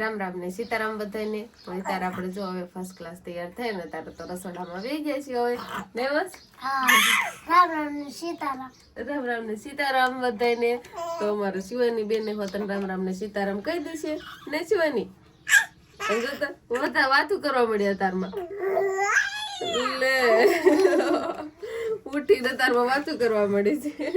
રામ રામ ને સીતારામ બધાને અત્યારે ત્યારે આપણે જો હવે ફર્સ્ટ ક્લાસ તૈયાર થાય ને ત્યારે તો રસોડામાં બે ગયા છીએ હવે. ને બસ? રામ રામ ને સીતારામ. રામ રામ ને સીતારામ બધાને તો અમારે શિવાની બેન હોતન રામ રામ ને સીતારામ કહી દેશે. ને શિવાની? બધા વાતું કરવા મળ્યા તારમાં. લે ઉઠીને તારમાં વાતું કરવા મળી છે.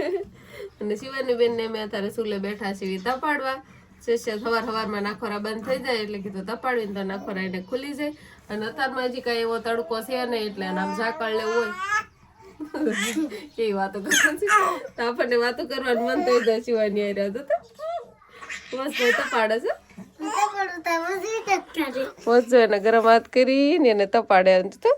અને શિવાની બેન ને મેં અત્યારે સુલે બેઠા છીએ તપાડવા શિષ્ય સવાર સવારમાં નાખોરા બંધ થઈ જાય એટલે કીધું તપાડીને તો નાખોરા એને ખુલી જાય. અને અત્યારમાં હજી કાંઈ એવો તડકો છે નહીં એટલે આમ ઝાકળ લેવું હોય. કેવી વાતો કરવાની તો આપણને વાતો કરવાનું મન થઈ જાય શિવાની આવી રહ્યા તો મસ્ત તપાડે છે. મસ્ત એને ગરમ હાથ કરીને એને તપાડે તો.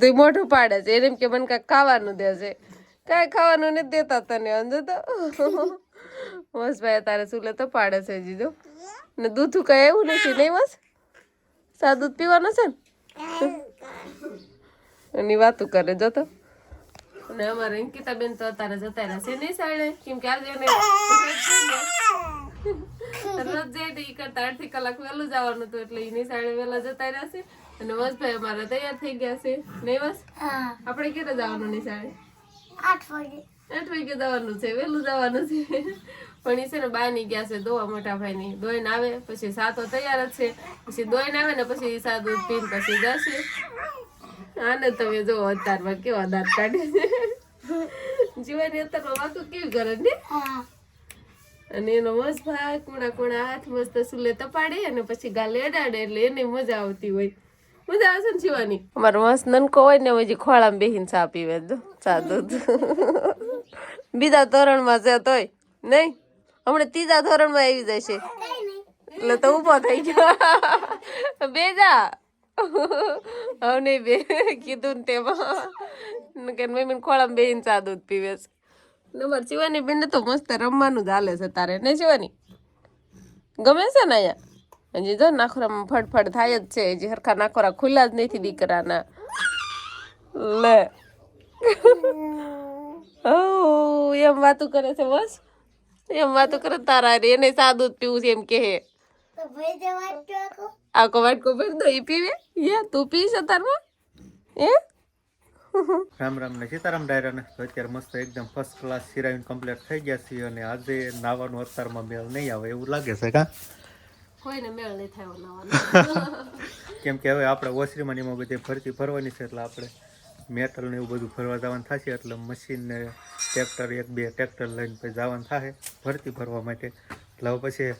તો મોઢું પાડે છે. એને કે મને કાંઈક ખાવાનું દે છે. કાંઈ ખાવાનું નથી દેતા તને અંજો તો. ભાઈ, તારે સુલે તો પાડે છે જીજો ને દૂધ કઈ એવું નથી, નહીં બસ સા દૂધ પીવાનું છે ને? એની વાતું કરે, જો તો. અને અમારે અંકિતાબેન તો અત્યારે જતા રહેશે નહીં સાડે કેમ કે આજે એને રોજ જાય ને ઈ કરતા અડધી કલાક વહેલું જવાનું હતું એટલે એની સાડે વહેલા જતા રહેશે અને વસભાઈ અમારા તૈયાર થઈ ગયા છે. નહીં વસ આપણે ક્યારે જવાનું ની સાડે આઠ વાગે. આઠ વાગે જવાનું છે વહેલું જવાનું છે. પણ એ છે ને બાની ગયા છે દોવા મોટા ભાઈ ની. દોઈને આવે પછી સાતો તૈયાર જ છે. પછી દોઈને આવે ને પછી ઈ પીન પછી જશે. આને તમે જો અત્યારમાં કેવા દાંત કાઢે છે. જીવાની અત્યારમાં વાતું કેવી કરે ને? હા. અને એનો મસ્ત ભાગ, કુણા કુણા હાથ મસ્ત સુલે તપાડે અને પછી ગાલે અડાડે એટલે એને મજા આવતી હોય. મજા આવશે ને જીવાની? અમારો મસ્ત નનકો હોય ને, હજી ખોળામાં બેહીને ચા પીવે ચા દૂધ. બીજા ધોરણમાં છે તોય, નહીં? હમણાં ત્રીજા ધોરણમાં આવી જશે એટલે તો ઊભો થઈ ગયો. બેજા. હવે નહીં બે, કીધું ને તેમાં. કે મમ્મી ખોળામાં બેહીને ચા દૂધ પીવે છે. નંબર શિવાની બેન તો મસ્ત રમવાનું જ હાલે છે તારે ને શિવાની? ગમે છે ને અહીંયા? હજી જો નાખોરામાં ફટફટ થાય જ છે હજી હરખા નાખોરા ખુલ્લા જ નથી દીકરાના. લે. ઓ એમ વાતું કરે છે બસ? એમ વાતો કરે તારા રે એને સાદું જ પીવું છે એમ કે તો ભાઈ જે વાત તો આખો. આખો વાટકો ભરી દો એ પીવે? યા તું પીશ તારમાં એ રામ રામ ને સીતારામ ડાયરાને તો અત્યારે મસ્ત એકદમ ફર્સ્ટ ક્લાસ સિરાઈન કમ્પ્લીટ થઈ ગયા છીએ અને આજે નાવાનું અત્યારમાં મેળ નહીં આવે એવું લાગે છે કા? કોઈને મેળ નહીં થાય નાવાનું. કેમ કે હવે આપણે ઓસરીમાં એમાં બધી ફરતી ફરવાની છે એટલે આપણે મેટલ ને એવું બધું ફરવા જવાનું થશે એટલે મશીન ને ટ્રેક્ટર એક બે ટ્રેક્ટર લઈને પછી જવાનું થાય ભરતી ભરવા માટે. એટલે હવે પછી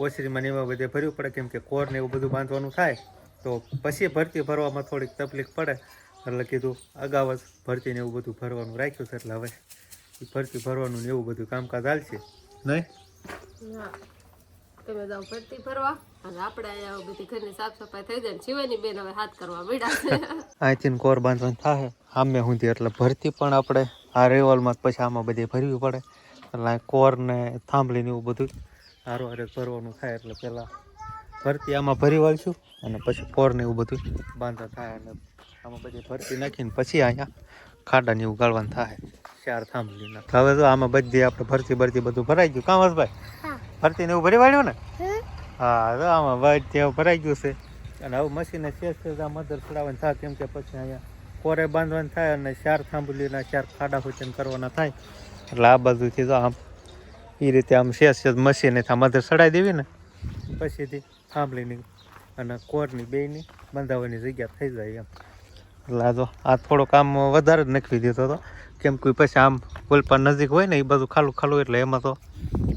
ઓસરીમાં ને એમાં બધે ભરવું પડે કેમ કે કોર ને એવું બધું બાંધવાનું થાય તો પછી ભરતી ભરવામાં થોડીક તકલીફ પડે. એટલે કીધું અગાઉ જ ભરતીને એવું બધું ભરવાનું રાખ્યું છે એટલે હવે એ ભરતી ભરવાનું ને એવું બધું કામકાજ હાલશે. નહીં? તમે જાઓ ભરતી ફરવા અને આપણે અહીંયા બધી ઘરની સાફ સફાઈ થઈ જાય શિવાની બેન હવે હાથ કરવા મળ્યા અહીંથી કોર બાંધવાનું થાય આમે સુધી એટલે ભરતી પણ આપણે આ રેવલમાં પછી આમાં બધી ભરવી પડે. એટલે કોર ને થાંભલી ને એવું બધું હારો હારે ભરવાનું થાય એટલે પહેલાં ભરતી આમાં ભરી વાળશું અને પછી કોર ને એવું બધું બાંધા થાય અને આમાં બધી ભરતી નાખીને પછી અહીંયા ખાડા ને એવું ગાળવાનું થાય. ચાર થાંભલીના હવે તો આમાં બધી આપણે ભરતી ભરતી બધું ભરાઈ ગયું. કામ ભાઈ હા. ભરતી ને એવું ભરી વાળ્યું ને? હા તો આમાં વાઈટ ત્યાં ભરાઈ ગયું છે. અને હવે મશીને શેષ આ મદર ચડાવવાનું થાય કેમ કે પછી અહીંયા કોરે બાંધવાનું થાય અને ચાર થાંભલીના ચાર ખાડા ખૂચન કરવાના થાય. એટલે આ બાજુથી તો આમ એ રીતે આમ શેષ શેષ મશીને આ મધર ચડાવી દેવી ને. પછીથી થાંભલીની અને કોરની બેયની બંધાવવાની જગ્યા થઈ જાય એમ. એટલે આ તો આ થોડો કામ વધારે જ નખવી દીધો હતો કેમ કે પછી આમ કોલપા નજીક હોય ને એ બધું ખાલું ખાલું એટલે એમાં તો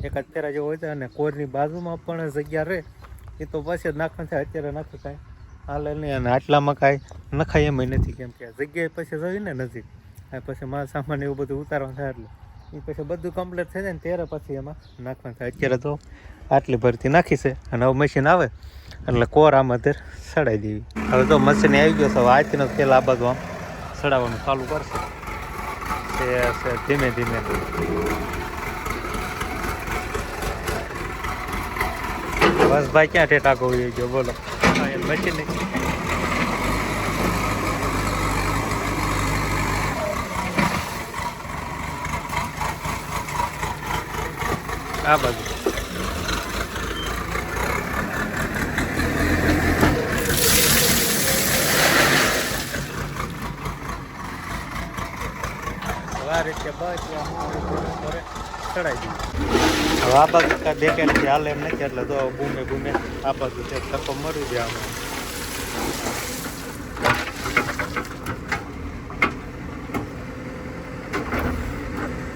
એકાદ ફેરા જેવો હોય છે અને કોરની બાજુમાં પણ જગ્યા રહે, એ તો પછી જ નાખવાનું થાય, અત્યારે નાખવું કાંઈ હાલે નહીં અને આટલામાં કાંઈ નખાય એમ નથી કેમ કે જગ્યાએ પછી જવી ને નજીક. પછી માલ સામાન એવું બધું ઉતારવાનું થાય એટલે એ પછી બધું કમ્પ્લીટ થઈ જાય ને ત્યારે પછી એમાં નાખવાનું થાય. અત્યારે તો આટલી ભરતી નાખી છે અને હવે મશીન આવે. એટલે કોર આમ અત્યારે સડાઈ દેવી. હવે તો મશીન આવી ગયો છે આજનો તેલ આ બાજુ આમ સડાવવાનું ચાલુ કરશે. ધીમે ધીમે. બસ ભાઈ, ક્યાં ટેટા કહું ગયો? બોલો. મશીન આ બાજુ. હવે છે બસ ચડાવી દીધું હવે આ બાજુ કાંઈ હાલે એમ નથી, એટલે તો બૂમે બૂમે આ બાજુ છે, ધક્કો મરી જાય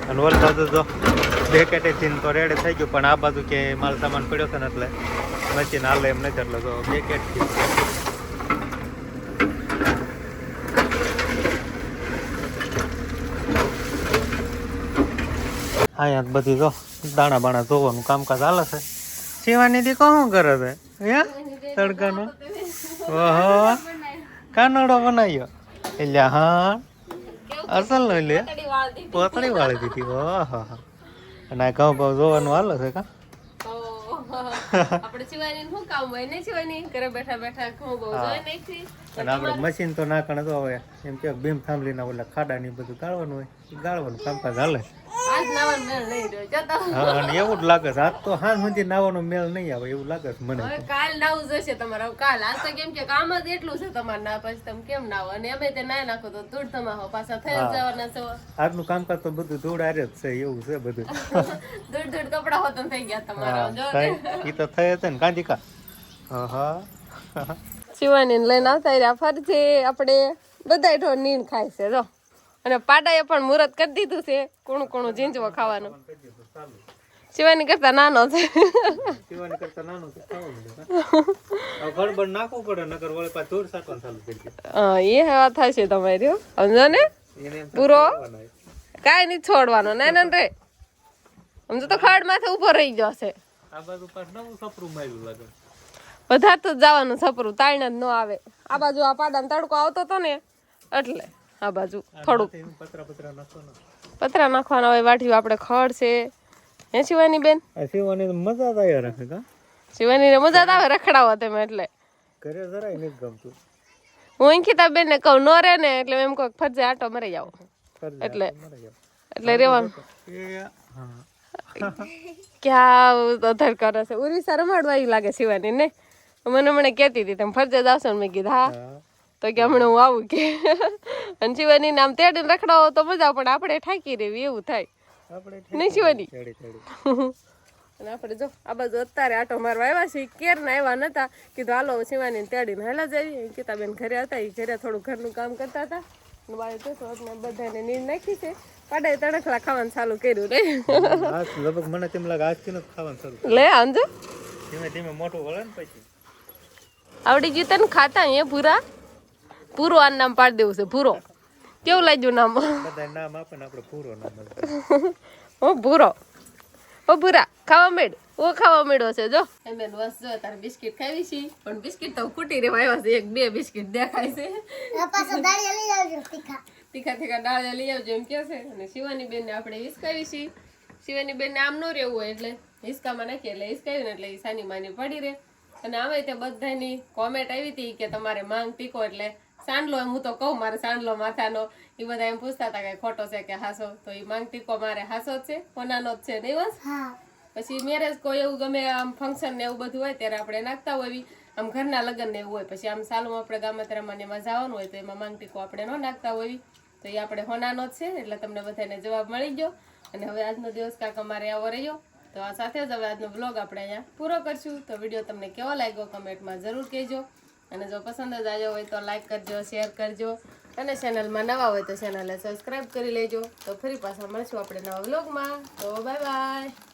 અને ઓલ બે કેટેથી તો રેડે થઈ ગયું, પણ આ બાજુ કે માલ સામાન પડ્યો છે ને એટલે મશીન હાલે એમ નથી, એટલે તો બે કેટથી અહીંયા બધી જો દાણા બાણા ધોવાનું કામકાજ હાલે છે. શિવાની દી શું કરે છે? હે? તડકાનો? ઓહો. કાનડો બનાવ્યો. એટલે હા. અસલ નો લે પોતળી વાળી દીધી. ઓહો. અને આ ઘઉં ભાવ જોવાનું હાલે છે કા? ને આપણે મશીન તો નાખણ તો હવે. એમ કે ભીમ થાંભલીના ઓલા ખાડા ની બધું ગાળવાનું હોય. ગાળવાનું કામકાજ હાલે આજ હા એવું જ લાગે છે. આજ તો હાથ સુધી નાવાનો મેળ નહીં આવે એવું લાગે છે મને હવે કાલ નાવું જશે તમારે. કાલ. આજ તો કેમ કે કામ જ એટલું છે તમારે ના પછી તમે કેમ નાવો? અને અમે તે ના નાખો તો ધૂળ તમારો પાછા થઈ જવાના છો. આજનું કામકાજ તો બધું ધૂળ આરે જ છે એવું છે બધું. ધૂળ ધૂળ કપડા હોતન થઈ ગયા તમારા જો એ ઈ તો થઈ હતા ને. કાંતિકા હા હા. શિવાની લઈને આવતા રહ્યા. ફરજે આપણે બધા ઢોર નીણ ખાય છે જો. અને પાડાએ પણ મુહૂર્ત કરી દીધું છે. કોણું કોણું ઝીંચવો ખાવાનું. શિવાની કરતા નાનો છે. શિવાની કરતા નાનો છે છે. નાખવું પડે નકર વળે ચાલુ હા, એ વાત થશે તમારી સમજો ને? પૂરો? કાંઈ નહીં છોડવાનો. ના ના રે સમજો તો ખાડ માથે ઊભો રહી જશે આ બાજુ પાછું નવું સપરું માર્યું લાગે. વધારતું જ જવાનું સપરું તાળને જ ન આવે. આ બાજુ આ પાડાને તડકો આવતો હતો ને એટલે. આ બાજુ થોડુંક. પતરા નાખવાના. હોય વાટ્યું આપણે ખડ છે. હે શિવાની બેન? શિવાની મજા જ આવે રાખે કા? શિવાની ને મજા જ આવે રખડાવો તમે એટલે. ઘરે જરાય નથી ગમતું. હું અંકિતા બેન ને કહું નો રે ને એટલે એમ કહું ફરજે આટો મરી જાવ એટલે એટલે રેવાનું ક્યાં અધર કરે છે. ઉરી રમાડવા આવી લાગે શિવાની ને? મને મને કહેતી હતી તમે ફરજે આવશો. ને મેં કીધું હા. તો કે હમણાં હું આવું કે. અને શિવાની નામ તેડીને રખડાવો તો મજા પણ આપણે ઠાકી રહેવી એવું થાય. નહીં શિવાની? અને આપણે જો આ બાજુ અત્યારે આટો મારવા આવ્યા છે કેર ના આવ્યા નતા. કીધું હાલો શિવાની તેડીને હેલા જઈએ. કિતાબેન ઘરે હતા એ ઘરે થોડું ઘરનું કામ કરતા હતા. બાળક જોશો આપણે બધાને નીર નાખી છે. પાડે તણખલા ખાવાનું ચાલુ કર્યું રે. લગભગ મને તેમ લાગે આજથી નથી ખાવાનું ચાલુ લે આંજો ધીમે ધીમે મોટું વળે ને પછી. આવડી ગયું તને ખાતા અહીંયા પૂરા પૂરો આ નામ પાડી દેવું છે પૂરો કેવું લાગ્યું નામ? બધા નામ આપે ને આપણે પૂરો નામ ઓ ભૂરો. ઓ ભૂરા. ખાવા મેડ ઓ ખાવા મેળો છે જો. એમ બેન બસ જો તારે બિસ્કિટ ખાવી છે. પણ બિસ્કિટ તો ખૂટી રેવા આવ્યા છે. એક બે બિસ્કિટ દેખાય છે. પાછો દાળિયા લઈ આવજો તીખા. તીખા તીખા ડાળિયા લઈ આવજો એમ કે છે. અને શિવાની બેનને આપણે હિસકાવી છીએ શિવાની બેનને આમ ન રહેવું હોય એટલે હિસકામાં નાખીએ એટલે હિસકાવી ને એટલે એ સાની માની પડી રહે. અને આમે તે બધાની કોમેન્ટ આવી હતી કે તમારે માંગ ટીકો એટલે સાંડલો એમ હું તો કહું મારે સાંડલો માથાનો એ બધા એમ પૂછતા હતા કે ખોટો છે કે હાસો. તો એ માંગ ટીકો મારે હાસો જ છે કોનાનો જ છે નહીં બસ પછી મેરેજ કોઈ એવું ગમે આમ ફંક્શન ને એવું બધું હોય ત્યારે આપણે નાખતા હોય આમ ઘરના લગ્ન ને એવું હોય પછી આમ સાલું આપણે ગામતરામાં ને એમાં જવાનું હોય તો એમાં માંગટીકો આપણે ન નાખતા હોય તો એ આપણે હોનાનો જ છે એટલે તમને બધાને જવાબ મળી ગયો. અને હવે આજનો દિવસ કાંક અમારે આવો રહ્યો. તો આ સાથે જ હવે આજનો બ્લોગ આપણે અહીંયા પૂરો કરશું. તો વીડિયો તમને કેવો લાગ્યો કમેન્ટમાં જરૂર કહેજો. અને જો પસંદ જ આવ્યો હોય તો લાઈક કરજો શેર કરજો. અને ચેનલમાં નવા હોય તો ચેનલને સબસ્ક્રાઈબ કરી લેજો. તો ફરી પાછા મળશું આપણે નવા બ્લોગમાં તો બાય બાય